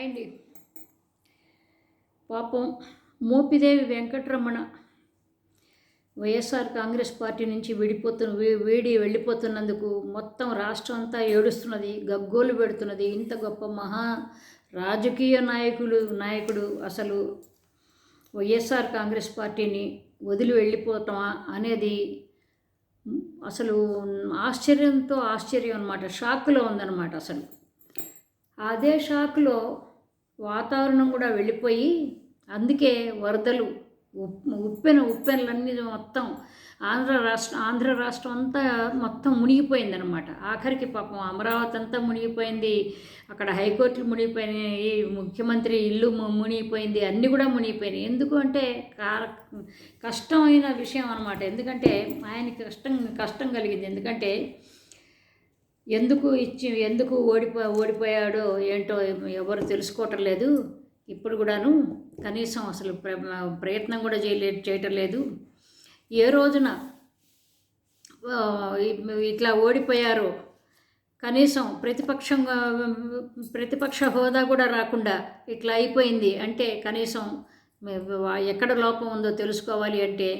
అండి పాపం Mopidevi Venkataramana YSR Congress party నుంచి విడిపోతున్న వేడి వీడి వెళ్ళిపోతున్నందుకు మొత్తం రాష్ట్రం అంతా ఏడుస్తున్నది గగ్గోలు పెడుతున్నది. ఇంత గొప్ప మహా రాజకీయ నాయకులు నాయకుడు అసలు వైఎస్ఆర్ కాంగ్రెస్ పార్టీని వదిలి వెళ్ళిపోవటమా అనేది అసలు ఆశ్చర్యంతో ఆశ్చర్యం అనమాట షాక్లో ఉందన్నమాట అసలు. అదే షాక్లో వాతావరణం కూడా వెళ్ళిపోయి అందుకే వరదలు ఉప్పెన ఉప్పెనలన్నీ మొత్తం ఆంధ్ర రాష్ట్రం ఆంధ్ర రాష్ట్రం అంతా మొత్తం మునిగిపోయిందనమాట ఆఖరికి పాపం అమరావతి అంతా మునిగిపోయింది అక్కడ హైకోర్టులు మునిగిపోయినాయి ముఖ్యమంత్రి ఇల్లు మునిగిపోయింది అన్నీ కూడా మునిగిపోయినాయి. ఎందుకు అంటే కష్టమైన విషయం అనమాట ఎందుకంటే ఆయనకి కష్టం కష్టం కలిగింది. ఎందుకంటే ఎందుకు ఇచ్చి ఎందుకు ఓడిపో ఓడిపోయాడో ఏంటో ఎవరు తెలుసుకోవటం లేదు ఇప్పుడు కూడాను కనీసం అసలు ప్ర ప్రయత్నం కూడా చేయలే చేయటం లేదు ఏ రోజున ఇట్లా ఓడిపోయారో కనీసం ప్రతిపక్షంగా ప్రతిపక్ష హోదా కూడా రాకుండా ఇట్లా అయిపోయింది అంటే కనీసం ఎక్కడ లోపం ఉందో తెలుసుకోవాలి అంటే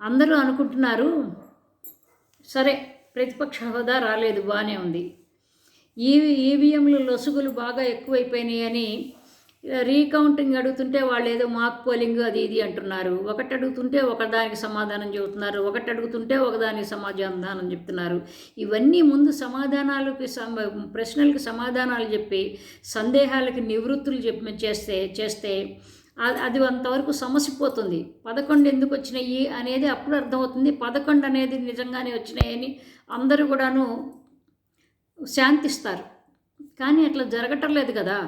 అందరూ అనుకుంటున్నారు సరే ప్రతిపక్ష హోదా రాలేదు బాగానే ఉంది. ఈవీ ఈవీఎంలు లొసుగులు బాగా ఎక్కువైపోయినాయని రీకౌంటింగ్ అడుగుతుంటే వాళ్ళు ఏదో మాక్ పోలింగ్ అది ఇది అంటున్నారు. ఒకటి అడుగుతుంటే ఒకదానికి సమాధానం చెబుతున్నారు ఒకటి అడుగుతుంటే ఒకదానికి సమాధానం చెప్తున్నారు. ఇవన్నీ ముందు సమాధానాలకి ప్రశ్నలకు సమాధానాలు చెప్పి సందేహాలకి నివృత్తులు చెప్పి చేస్తే చేస్తే అది అంతవరకు సమసిపోతుంది. పదకొండు ఎందుకు వచ్చినాయి అనేది అప్పుడు అర్థమవుతుంది. పదకొండు అనేది నిజంగానే వచ్చినాయని అందరూ కూడాను శాంతిస్తారు. కానీ అట్లా జరగటం లేదు కదా.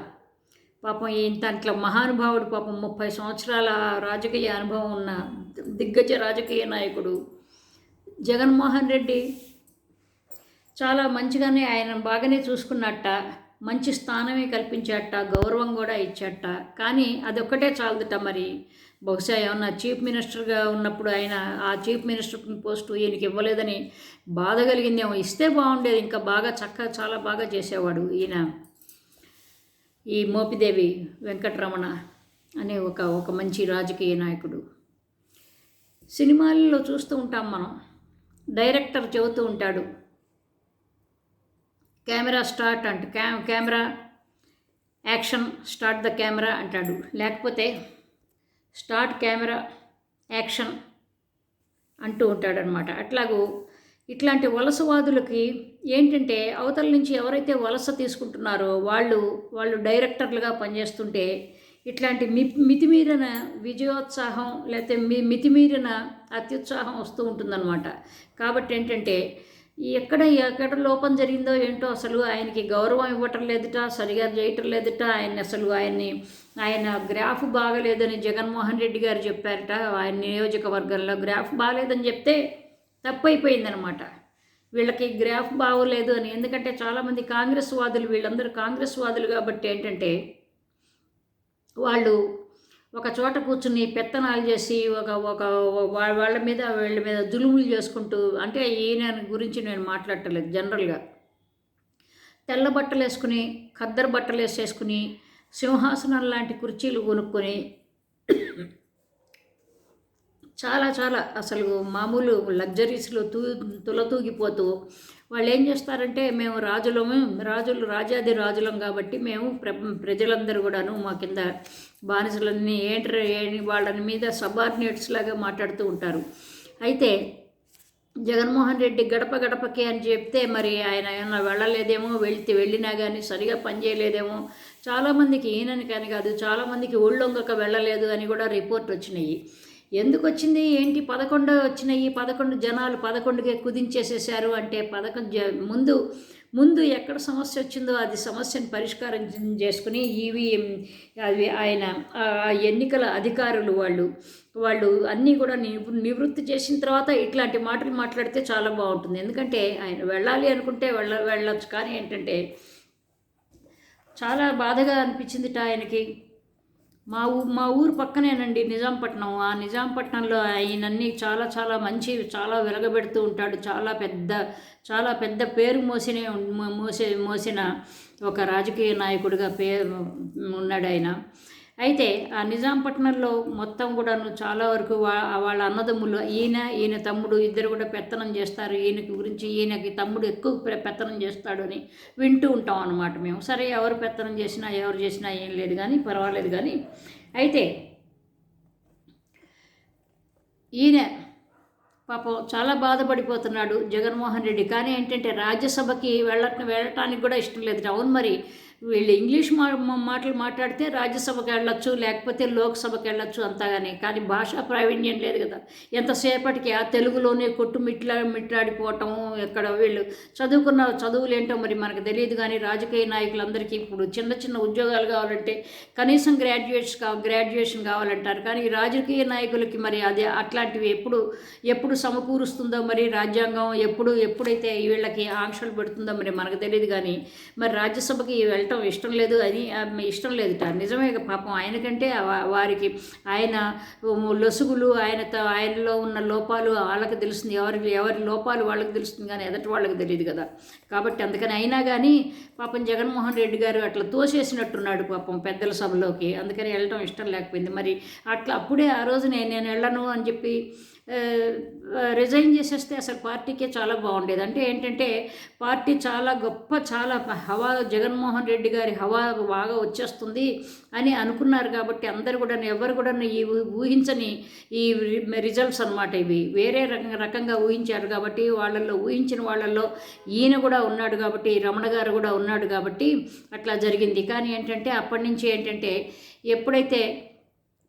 పాపం ఇంత అట్లా మహానుభావుడు పాపం ముప్పై సంవత్సరాల రాజకీయ అనుభవం ఉన్న దిగ్గజ రాజకీయ నాయకుడు జగన్మోహన్ రెడ్డి చాలా మంచిగానే ఆయన బాగానే చూసుకున్నట్ట. మంచి స్థానమే కల్పించేట గౌరవం కూడా ఇచ్చేట. కానీ అదొక్కటే చాలదుట మరి. బహుశా ఏమన్నా చీఫ్ మినిస్టర్గా ఉన్నప్పుడు ఆయన ఆ చీఫ్ మినిస్టర్ పోస్టు ఈయనకి ఇవ్వలేదని బాధ కలిగిందేమో. ఇస్తే బాగుండేది. ఇంకా బాగా చక్కగా చాలా బాగా చేసేవాడు ఈయన. ఈ మోపిదేవి వెంకటరమణ అనే ఒక ఒక మంచి రాజకీయ నాయకుడు. సినిమాల్లో చూస్తూ ఉంటాం మనం. డైరెక్టర్ చెబుతూ ఉంటాడు కెమెరా స్టార్ట్ అంట క్యా camera action start the camera అంటాడు. లేకపోతే స్టార్ట్ కెమెరా యాక్షన్ అంటూ ఉంటాడనమాట అట్లాగూ ఇట్లాంటి వలసవాదులకి ఏంటంటే అవతల నుంచి ఎవరైతే వలస తీసుకుంటున్నారో వాళ్ళు వాళ్ళు డైరెక్టర్లుగా పనిచేస్తుంటే ఇట్లాంటి మి మితిమీరిన విజయోత్సాహం లేకపోతే మీ మితిమీరిన అత్యుత్సాహం వస్తూ ఉంటుందన్నమాట. కాబట్టి ఏంటంటే ఎక్కడ ఎక్కడ లోపం జరిగిందో ఏంటో అసలు ఆయనకి గౌరవం ఇవ్వటం లేదుట సరిగా చేయటం లేదుట. ఆయన అసలు ఆయన్ని ఆయన గ్రాఫ్ బాగలేదని జగన్మోహన్ రెడ్డి గారు చెప్పారట. ఆయన నియోజకవర్గంలో గ్రాఫ్ బాగలేదని చెప్తే తప్పైపోయిందనమాట. వీళ్ళకి గ్రాఫ్ బాగోలేదు అని. ఎందుకంటే చాలామంది కాంగ్రెస్ వాదులు వీళ్ళందరూ కాంగ్రెస్ వాదులు కాబట్టి ఏంటంటే వాళ్ళు ఒక చోట కూర్చుని పెత్తనాలు చేసి ఒక ఒక వాళ్ళ మీద వీళ్ళ మీద జులుములు చేసుకుంటూ అంటే ఈయన గురించి నేను మాట్లాడటలేదు జనరల్గా. తెల్ల బట్టలు వేసుకుని ఖద్దరు బట్టలు వేసేసుకుని సింహాసనం లాంటి కుర్చీలు కొనుక్కొని చాలా చాలా అసలు మామూలు లగ్జరీస్లో తూ తులతూగిపోతూ వాళ్ళు ఏం చేస్తారంటే మేము రాజులము రాజులు రాజాది రాజులం కాబట్టి మేము ప్ర ప్రజలందరూ కూడాను మా కింద బానిసలన్నీ ఏంటి వాళ్ళని మీద సబార్డినేట్స్ లాగా మాట్లాడుతూ ఉంటారు. అయితే జగన్మోహన్ రెడ్డి గడప గడపకి అని చెప్తే మరి ఆయన ఏమన్నా వెళ్ళలేదేమో వెళ్తే వెళ్ళినా కానీ సరిగా పనిచేయలేదేమో చాలామందికి ఈయనని కానీ కాదు చాలామందికి ఒళ్ళొంగక వెళ్ళలేదు అని కూడా రిపోర్ట్ వచ్చినాయి. ఎందుకు వచ్చింది ఏంటి? పదకొండు వచ్చినాయి. పదకొండు జనాలు పదకొండుకే కుదించేసేసారు అంటే పదకొండు జ- ముందు ముందు ఎక్కడ సమస్య వచ్చిందో అది సమస్యను పరిష్కారం చేసుకుని ఇవి అవి ఆయన ఆ ఎన్నికల అధికారులు వాళ్ళు వాళ్ళు అన్నీ కూడా నివృత్తి చేసిన తర్వాత ఇట్లాంటి మాటలు మాట్లాడితే చాలా బాగుంటుంది. ఎందుకంటే ఆయన వెళ్ళాలి అనుకుంటే వెళ్ళ వెళ్ళొచ్చు. కానీ ఏంటంటే చాలా బాధగా అనిపించిందిట ఆయనకి. మా ఊ మా ఊరు పక్కనేనండి నిజాంపట్నం. ఆ నిజాంపట్నంలో ఆయనన్ని చాలా చాలా మంచి చాలా వెలగబెడుతూ ఉంటాడు. చాలా పెద్ద చాలా పెద్ద పేరు మోసిన మోసే మోసిన ఒక రాజకీయ నాయకుడిగా పేరు ఉన్నాడు ఆయన అయితే ఆ నిజాంపట్నంలో మొత్తం కూడాను చాలా వరకు వా వాళ్ళ అన్నదమ్ములు ఈయన ఈయన తమ్ముడు ఇద్దరు కూడా పెత్తనం చేస్తారు. ఈయనకి గురించి ఈయనకి తమ్ముడు ఎక్కువ పెత్తనం చేస్తాడు అని వింటూ ఉంటాం అన్నమాట మేము. సరే ఎవరు పెత్తనం చేసినా ఎవరు చేసినా ఏం లేదు కానీ పర్వాలేదు కానీ. అయితే ఈయన పాపం చాలా బాధపడిపోతున్నాడు జగన్మోహన్ రెడ్డి. కానీ ఏంటంటే రాజ్యసభకి వెళ్ళ వెళ్ళటానికి కూడా ఇష్టం లేదు. అవును మరి వీళ్ళు ఇంగ్లీష్ మా మాటలు మాట్లాడితే రాజ్యసభకి వెళ్ళొచ్చు లేకపోతే లోక్సభకి వెళ్ళొచ్చు అంతగానే. కానీ భాషా ప్రావీణ్యం లేదు కదా. ఎంతసేపటికి ఆ తెలుగులోనే కొట్టు మిట్లా మిట్లాడిపోవటం ఎక్కడ వీళ్ళు చదువుకున్న చదువులు ఏంటో మరి మనకు తెలియదు కానీ రాజకీయ నాయకులందరికీ ఇప్పుడు చిన్న చిన్న ఉద్యోగాలు కావాలంటే కనీసం గ్రాడ్యుయేట్స్ కా గ్రాడ్యుయేషన్ కావాలంటారు. కానీ రాజకీయ నాయకులకి మరి అది అట్లాంటివి ఎప్పుడు ఎప్పుడు సమకూరుస్తుందో మరి రాజ్యాంగం ఎప్పుడు ఎప్పుడైతే వీళ్ళకి ఆంక్షలు పెడుతుందో మరి మనకు తెలియదు కానీ మరి రాజ్యసభకి వెళ్ళటం ఇష్టం లేదు అని ఇష్టం లేదుట. నిజమే పాపం. ఆయనకంటే వారికి ఆయన లొసుగులు ఆయన ఆయనలో ఉన్న లోపాలు వాళ్ళకి తెలుస్తుంది. ఎవరికి ఎవరి లోపాలు వాళ్ళకి తెలుస్తుంది కానీ ఎదటి వాళ్ళకి తెలియదు కదా. కాబట్టి అందుకని అయినా కానీ పాపం జగన్మోహన్ రెడ్డి గారు అట్లా తోసేసినట్టున్నాడు పాపం పెద్దల సభలోకి. అందుకని వెళ్ళటం ఇష్టం లేకపోయింది. మరి అట్లా అప్పుడే ఆ రోజు నేను నేను వెళ్ళను అని చెప్పి రిజైన్ చేసేస్తే అసలు పార్టీకే చాలా బాగుండేది. అంటే ఏంటంటే పార్టీ చాలా గొప్ప చాలా హవా జగన్మోహన్ రెడ్డి గారి హవా బాగా వచ్చేస్తుంది అని అనుకున్నారు కాబట్టి అందరు కూడా ఎవరు కూడా ఈ ఊహించని ఈ రిజల్ట్స్ అనమాట ఇవి. వేరే రకంగా రకంగా ఊహించారు కాబట్టి వాళ్ళల్లో ఊహించిన వాళ్ళల్లో ఈయన కూడా ఉన్నాడు కాబట్టి రమణ గారు కూడా ఉన్నాడు కాబట్టి అట్లా జరిగింది. కానీ ఏంటంటే అప్పటి నుంచి ఏంటంటే ఎప్పుడైతే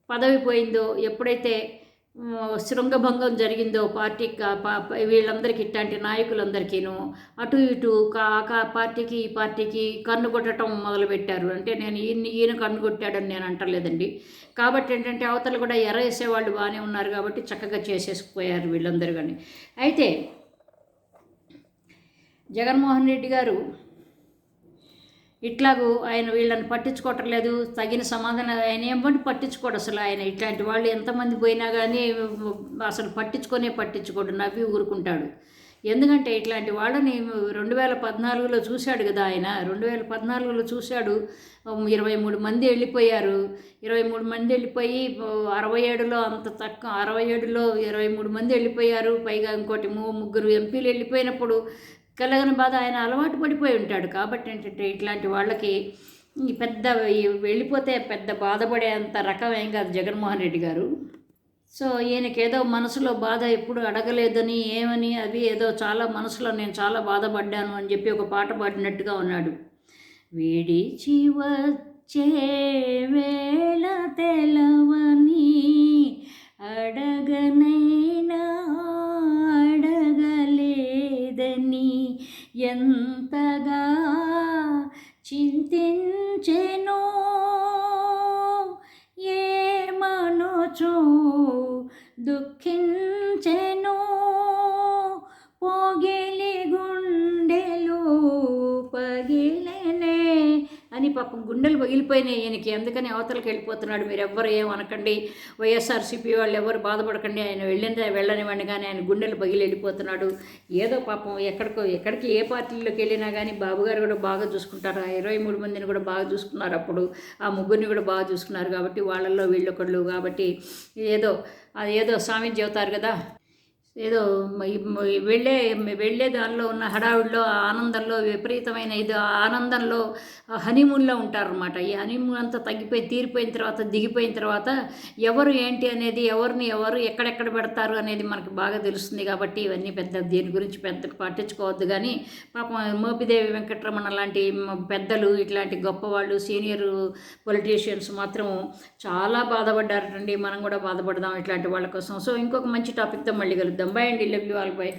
పదవి పోయిందో ఎప్పుడైతే శృంగభంగం జరిగిందో పార్టీ కా- పా- వీళ్ళందరికీ ఇట్లాంటి నాయకులందరికీను అటు ఇటు కా కా పార్టీకి ఈ పార్టీకి కన్ను కొట్టడం మొదలుపెట్టారు. అంటే నేను ఈయన ఈయన కన్ను కొట్టాడని నేను అంటలేదండి. కాబట్టి ఏంటంటే అవతలు కూడా ఎర్ర వేసేవాళ్ళు బాగానే ఉన్నారు కాబట్టి చక్కగా చేసేసిపోయారు వీళ్ళందరూ కానీ అయితే జగన్మోహన్ రెడ్డి గారు ఇట్లాగూ ఆయన వీళ్ళని పట్టించుకోవటం లేదు తగిన సమాధానం ఆయన ఏమంటే పట్టించుకోడు అసలు ఆయన. ఇట్లాంటి వాళ్ళు ఎంతమంది పోయినా కానీ అసలు పట్టించుకొనే పట్టించుకోడు నవ్వి ఊరుకుంటాడు. ఎందుకంటే ఇట్లాంటి వాళ్ళని రెండు వేల పద్నాలుగులో చూశాడు కదా ఆయన. రెండు వేల పద్నాలుగులో చూశాడు. ఇరవై మూడు మంది వెళ్ళిపోయారు. ఇరవై మూడు మంది వెళ్ళిపోయి అరవై ఏడులో అంత తక్కువ అరవై ఏడులో ఇరవై మూడు మంది వెళ్ళిపోయారు. పైగా ఇంకోటి ముగ్గురు ఎంపీలు వెళ్ళిపోయినప్పుడు కలగని బాధ ఆయన అలవాటు పడిపోయి ఉంటాడు. కాబట్టి ఏంటంటే ఇట్లాంటి వాళ్ళకి పెద్ద వెళ్ళిపోతే పెద్ద బాధపడేంత రకం ఏం కాదు జగన్మోహన్ రెడ్డి గారు. సో ఈయనకి ఏదో మనసులో బాధ ఎప్పుడు అడగలేదని ఏమని అది ఏదో చాలా మనసులో నేను చాలా బాధపడ్డాను అని చెప్పి ఒక పాట పాడినట్టుగా ఉన్నాడు. విడిచి వచ్చే వేళ తెలవని అడగనైనా నీ ఎంతగా చింతించెనో? ఏమనుచు దుఃఖించెను? అని పాపం గుండెలు పగిలిపోయినాయి ఈయనకి. అందుకని అవతలకి వెళ్ళిపోతున్నాడు. మీరు ఎవ్వరు ఏమనకండి వైఎస్ఆర్సీపీ వాళ్ళు ఎవరు బాధపడకండి. ఆయన వెళ్ళిన వెళ్ళనివ్వండి కానీ ఆయన గుండెలు పగిలి వెళ్ళిపోతున్నాడు. ఏదో పాపం ఎక్కడికో ఎక్కడికి ఏ పార్టీలోకి వెళ్ళినా కానీ బాబుగారు కూడా బాగా చూసుకుంటారు. ఆ ఇరవై మూడు మందిని కూడా బాగా చూసుకున్నారు అప్పుడు. ఆ ముగ్గురిని కూడా బాగా చూసుకున్నారు కాబట్టి వాళ్ళల్లో వీళ్ళొకళ్ళు కాబట్టి ఏదో అది ఏదో స్వామి చెబుతారు కదా. ఏదో వెళ్ళే వెళ్ళే దానిలో ఉన్న హడావిడిలో ఆనందంలో విపరీతమైన ఇది ఆనందంలో హనీమూన్లో ఉంటారనమాట ఈ హనీమూన్ అంతా తగ్గిపోయి తీరిపోయిన తర్వాత దిగిపోయిన తర్వాత ఎవరు ఏంటి అనేది ఎవరిని ఎవరు ఎక్కడెక్కడ పెడతారు అనేది మనకు బాగా తెలుస్తుంది కాబట్టి ఇవన్నీ పెద్ద దీని గురించి పెద్ద పట్టించుకోవద్దు. కానీ పాపం మోపిదేవి వెంకటరమణ లాంటి పెద్దలు ఇట్లాంటి గొప్పవాళ్ళు సీనియర్ పొలిటీషియన్స్ మాత్రం చాలా బాధపడ్డారటండి. మనం కూడా బాధపడదాం ఇట్లాంటి వాళ్ళ కోసం. సో ఇంకొక మంచి టాపిక్తో మళ్ళీ కలుద్దాం. బై అండి లవ్ యూ ఆల్ బై